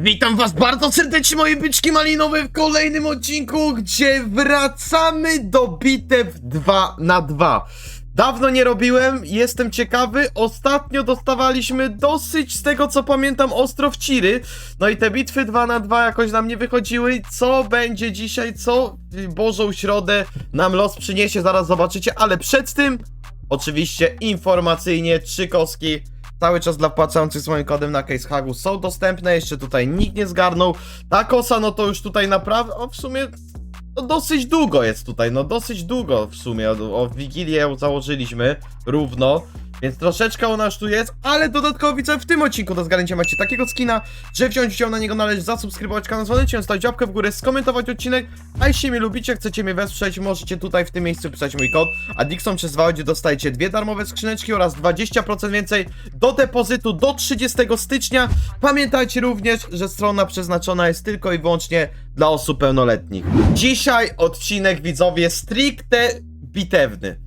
Witam was bardzo serdecznie moje byczki malinowe w kolejnym odcinku, gdzie wracamy do bitew 2 na 2 Dawno nie robiłem, jestem ciekawy, ostatnio dostawaliśmy dosyć, z tego co pamiętam, ostro w ciry. No i te bitwy 2 na 2 jakoś nam nie wychodziły, co będzie dzisiaj, co Bożą Środę nam los przyniesie, zaraz zobaczycie, ale przed tym, oczywiście informacyjnie, trzy koski cały czas dla wpłacających z moim kodem na CaseHagu są dostępne, jeszcze tutaj nikt nie zgarnął. Ta kosa, no to już tutaj naprawdę, o w sumie no dosyć długo jest tutaj, no dosyć długo w sumie, o, o Wigilię założyliśmy równo. Więc troszeczkę ona już tu jest, ale dodatkowo widzę w tym odcinku do zgarnięcia macie takiego skina, że wziąć udział na niego należy zasubskrybować kanał, dzwonić, zostawić łapkę w górę, skomentować odcinek, a jeśli mnie lubicie, chcecie mnie wesprzeć, możecie tutaj w tym miejscu pisać mój kod, a Dixon przez Wałdzie dostajecie dwie darmowe skrzyneczki oraz 20% więcej do depozytu do 30 stycznia. Pamiętajcie również, że strona przeznaczona jest tylko i wyłącznie dla osób pełnoletnich. Dzisiaj odcinek widzowie stricte bitewny.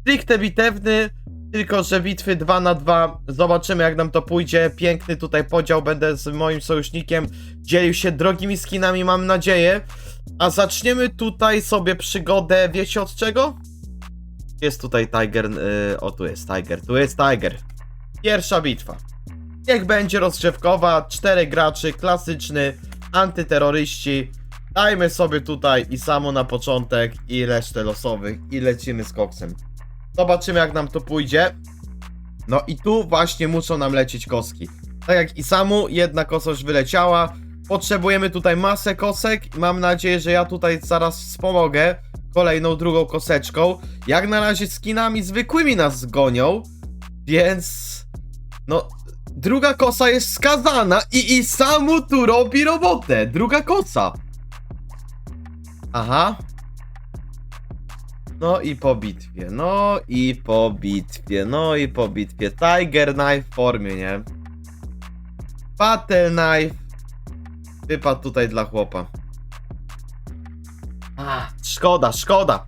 Stricte bitewny, tylko że bitwy 2 na 2 Zobaczymy jak nam to pójdzie. Piękny tutaj podział. Będę z moim sojusznikiem dzielił się drogimi skinami, mam nadzieję. A zaczniemy tutaj sobie przygodę. Wiecie od czego? Jest tutaj Tiger. Yy, o, tu jest Tiger. Tu jest Tiger. Pierwsza bitwa. Niech będzie rozgrzewkowa. Czterech graczy, klasyczny, antyterroryści. Dajmy sobie tutaj i samo na początek, i resztę losowych, i lecimy z koksem. Zobaczymy jak nam to pójdzie. No i tu właśnie muszą nam lecieć koski. Tak jak i samu, jedna kosa już wyleciała. Potrzebujemy tutaj masę kosek. Mam nadzieję, że ja tutaj zaraz wspomogę kolejną, drugą koseczką. Jak na razie skinami zwykłymi nas zgonią. Więc... No... Druga kosa jest skazana i i samu tu robi robotę. Druga kosa. Aha. No i po bitwie, no i po bitwie, no i po bitwie. Tiger Knife w formie, nie? Battle Knife. Wypadł tutaj dla chłopa. Ach, szkoda, szkoda.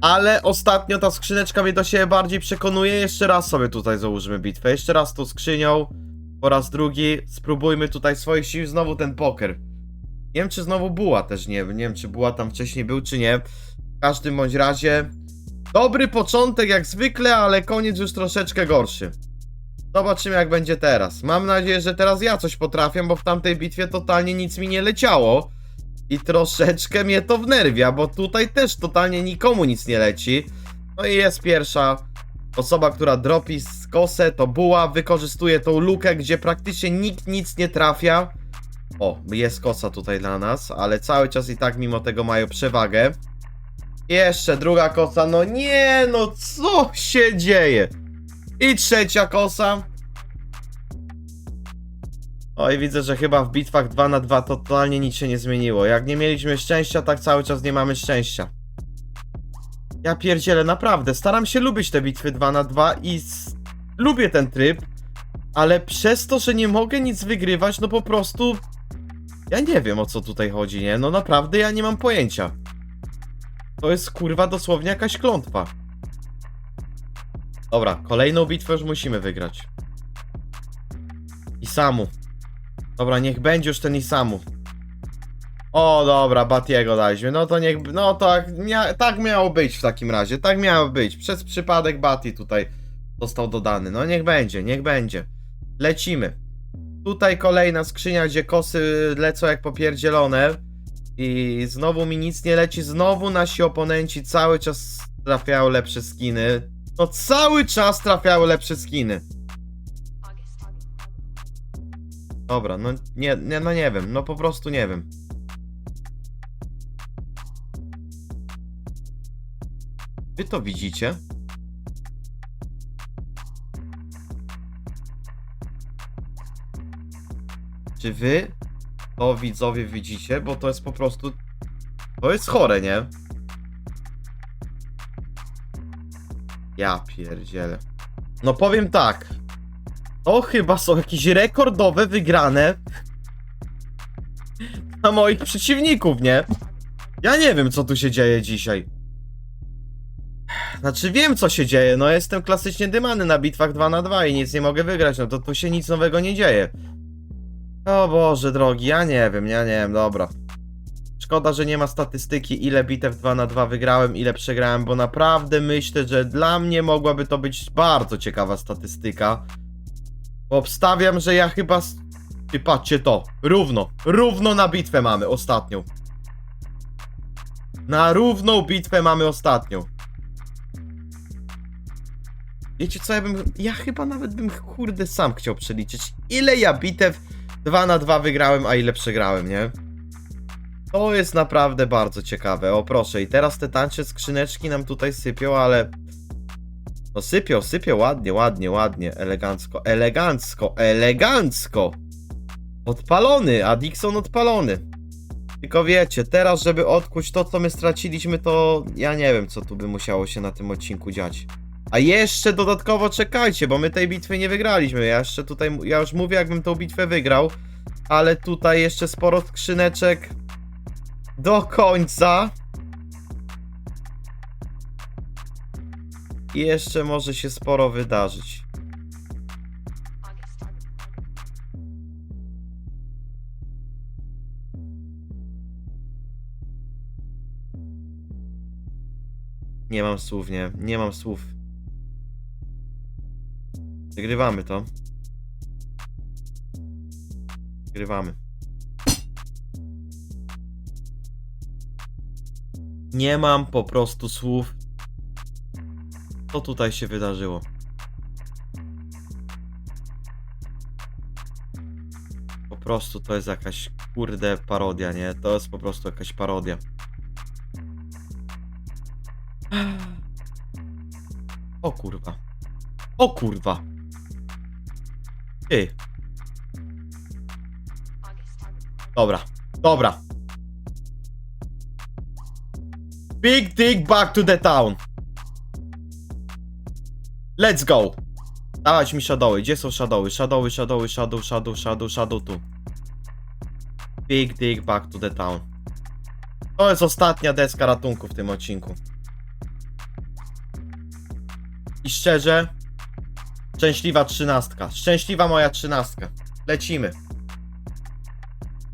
Ale ostatnio ta skrzyneczka mnie do siebie bardziej przekonuje. Jeszcze raz sobie tutaj założymy bitwę. Jeszcze raz tą skrzynią. Po raz drugi. Spróbujmy tutaj swoich sił. Znowu ten poker. Nie wiem, czy znowu Buła też nie wiem. Nie wiem, czy Buła tam wcześniej był, czy nie. W każdym bądź razie dobry początek jak zwykle, ale koniec już troszeczkę gorszy. Zobaczymy jak będzie teraz. Mam nadzieję, że teraz ja coś potrafię, bo w tamtej bitwie totalnie nic mi nie leciało. I troszeczkę mnie to wnerwia, bo tutaj też totalnie nikomu nic nie leci. No i jest pierwsza osoba, która dropi z kosę, to buła, wykorzystuje tą lukę, gdzie praktycznie nikt nic nie trafia. O, jest kosa tutaj dla nas, ale cały czas i tak mimo tego mają przewagę. Jeszcze druga kosa, no nie, no co się dzieje? I trzecia kosa. Oj, widzę, że chyba w bitwach 2 na 2 totalnie nic się nie zmieniło. Jak nie mieliśmy szczęścia, tak cały czas nie mamy szczęścia. Ja pierdzielę, naprawdę, staram się lubić te bitwy 2 na 2 i lubię ten tryb, ale przez to, że nie mogę nic wygrywać, no po prostu... Ja nie wiem, o co tutaj chodzi, nie? No naprawdę, ja nie mam pojęcia. To jest kurwa dosłownie jakaś klątwa. Dobra, kolejną bitwę już musimy wygrać. Isamu. Dobra, niech będzie już ten Isamu. O, dobra, Batiego daliśmy. No to niech. No tak, mia, tak miało być w takim razie. Tak miało być. Przez przypadek Bati tutaj został dodany. No niech będzie, niech będzie. Lecimy. Tutaj kolejna skrzynia, gdzie kosy lecą jak popierdzielone. I znowu mi nic nie leci. Znowu nasi oponenci cały czas trafiają lepsze skiny. No cały czas trafiały lepsze skiny. Dobra, no nie, nie, no nie wiem, no po prostu nie wiem. Wy to widzicie? Czy wy to widzowie widzicie? Bo to jest po prostu. To jest chore, nie? Ja pierdzielę. No powiem tak. To chyba są jakieś rekordowe wygrane na moich przeciwników, nie? Ja nie wiem, co tu się dzieje dzisiaj. Znaczy wiem, co się dzieje. No jestem klasycznie dymany na bitwach 2 na 2 i nic nie mogę wygrać. No to tu się nic nowego nie dzieje. O Boże drogi, ja nie wiem, ja nie wiem, dobra. Szkoda, że nie ma statystyki, ile bitew 2 na 2 wygrałem, ile przegrałem, bo naprawdę myślę, że dla mnie mogłaby to być bardzo ciekawa statystyka. Bo Obstawiam, że ja chyba... Ty patrzcie to, równo, równo na bitwę mamy ostatnią. Na równą bitwę mamy ostatnią. Wiecie co, ja bym... Ja chyba nawet bym kurde sam chciał przeliczyć, ile ja bitew 2 na 2 wygrałem, a ile przegrałem, nie? To jest naprawdę bardzo ciekawe. O proszę, i teraz te tańcze skrzyneczki nam tutaj sypią, ale. No sypią, sypią ładnie, ładnie, ładnie, elegancko, elegancko, elegancko! Odpalony, a Dixon odpalony. Tylko wiecie, teraz, żeby odkuć to, co my straciliśmy, to ja nie wiem, co tu by musiało się na tym odcinku dziać. A jeszcze dodatkowo czekajcie, bo my tej bitwy nie wygraliśmy. Ja jeszcze tutaj, ja już mówię, jakbym tą bitwę wygrał, ale tutaj jeszcze sporo skrzyneczek do końca. I jeszcze może się sporo wydarzyć. Nie mam słów, nie. Nie mam słów. Wygrywamy to. Wygrywamy. Nie mam po prostu słów. Co tutaj się wydarzyło? Po prostu to jest jakaś kurde parodia, nie? To jest po prostu jakaś parodia. O kurwa. O kurwa. Ty. Dobra. Dobra. Big dig back to the town. Let's go. Dawać mi shadowy. Gdzie są shadowy? Shadowy, shadowy, shadow, shadow, shadow, shadow tu. Big dig back to the town. To jest ostatnia deska ratunku w tym odcinku. I szczerze, szczęśliwa trzynastka. Szczęśliwa moja trzynastka. Lecimy.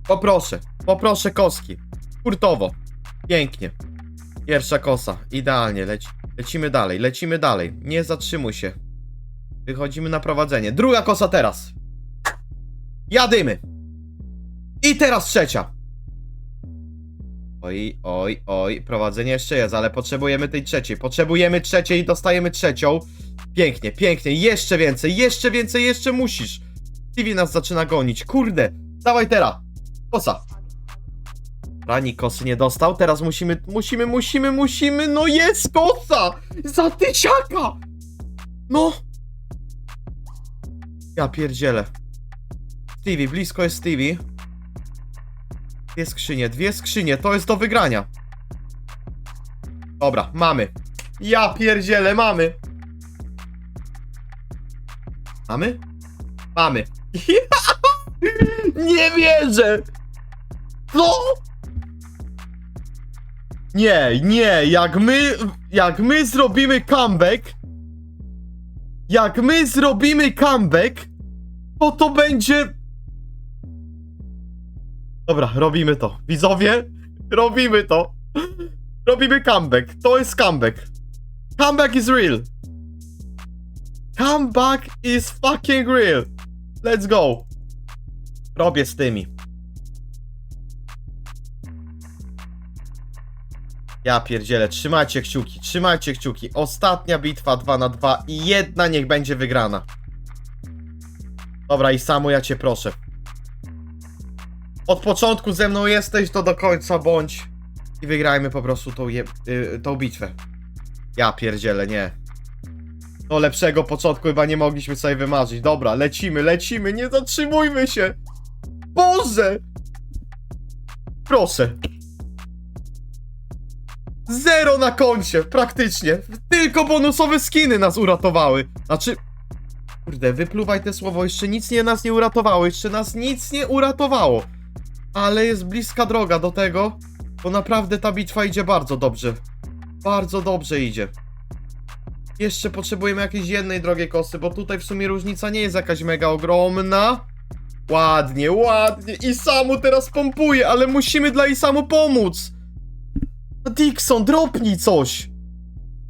Poproszę, poproszę koski. Hurtowo. Pięknie. Pierwsza kosa. Idealnie. Leci, lecimy dalej, lecimy dalej. Nie zatrzymuj się. Wychodzimy na prowadzenie. Druga kosa teraz. Jadymy. I teraz trzecia. Oj, oj, oj. Prowadzenie jeszcze jest, ale potrzebujemy tej trzeciej. Potrzebujemy trzeciej i dostajemy trzecią. Pięknie, pięknie. Jeszcze więcej, jeszcze więcej, jeszcze musisz. TV nas zaczyna gonić. Kurde. Dawaj teraz. Kosa. Rani kosy nie dostał, teraz musimy, musimy, musimy, musimy, no jest kosa! Za tysiaka! No! Ja pierdzielę. Stevie, blisko jest Stevie. Dwie skrzynie, dwie skrzynie, to jest do wygrania. Dobra, mamy. Ja pierdzielę, mamy. Mamy? Mamy. Nie wierzę! Co? Nie, nie, jak my, jak my zrobimy comeback, jak my zrobimy comeback, to to będzie... Dobra, robimy to. Widzowie, robimy to. Robimy comeback. To jest comeback. Comeback is real. Comeback is fucking real. Let's go. Robię z tymi. Ja pierdzielę, trzymajcie kciuki, trzymajcie kciuki. Ostatnia bitwa 2 na 2 i jedna niech będzie wygrana. Dobra, i samo ja cię proszę. Od początku ze mną jesteś, to do końca bądź. I wygrajmy po prostu tą, je, y, tą bitwę. Ja pierdzielę, nie. No lepszego początku chyba nie mogliśmy sobie wymarzyć. Dobra, lecimy, lecimy, nie zatrzymujmy się. Boże! Proszę. Zero na koncie, praktycznie. Tylko bonusowe skiny nas uratowały. Znaczy... Kurde, wypluwaj te słowo, jeszcze nic nie nas nie uratowało, jeszcze nas nic nie uratowało. Ale jest bliska droga do tego, bo naprawdę ta bitwa idzie bardzo dobrze. Bardzo dobrze idzie. Jeszcze potrzebujemy jakiejś jednej drogiej kosy, bo tutaj w sumie różnica nie jest jakaś mega ogromna. Ładnie, ładnie. Isamu teraz pompuje, ale musimy dla Isamu pomóc. Dixon, dropnij coś.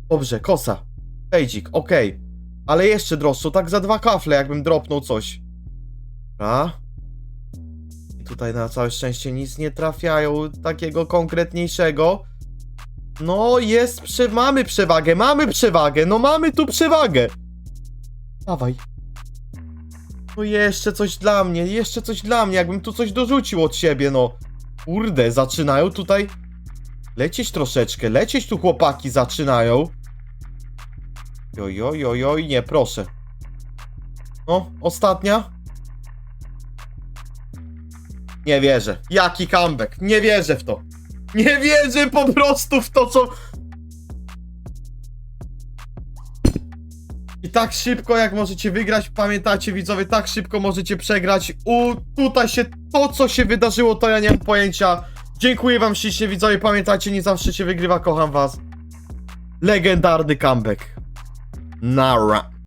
Dobrze, kosa. Fejdzik, okej. Ale jeszcze droższą, tak za dwa kafle, jakbym dropnął coś. A? I tutaj na całe szczęście nic nie trafiają takiego konkretniejszego. No, jest, prze... mamy przewagę, mamy przewagę, no mamy tu przewagę. Dawaj. No jeszcze coś dla mnie, jeszcze coś dla mnie, jakbym tu coś dorzucił od siebie, no. Kurde, zaczynają tutaj lecieć troszeczkę, lecieć tu chłopaki zaczynają. Oj, oj, oj, oj, nie, proszę. No, ostatnia. Nie wierzę. Jaki comeback? Nie wierzę w to. Nie wierzę po prostu w to, co... I tak szybko, jak możecie wygrać, pamiętajcie widzowie, tak szybko możecie przegrać. U, tutaj się, to co się wydarzyło, to ja nie mam pojęcia. Dziękuję wam ślicznie widzowie, pamiętajcie, nie zawsze się wygrywa, kocham was. Legendarny comeback. Nara.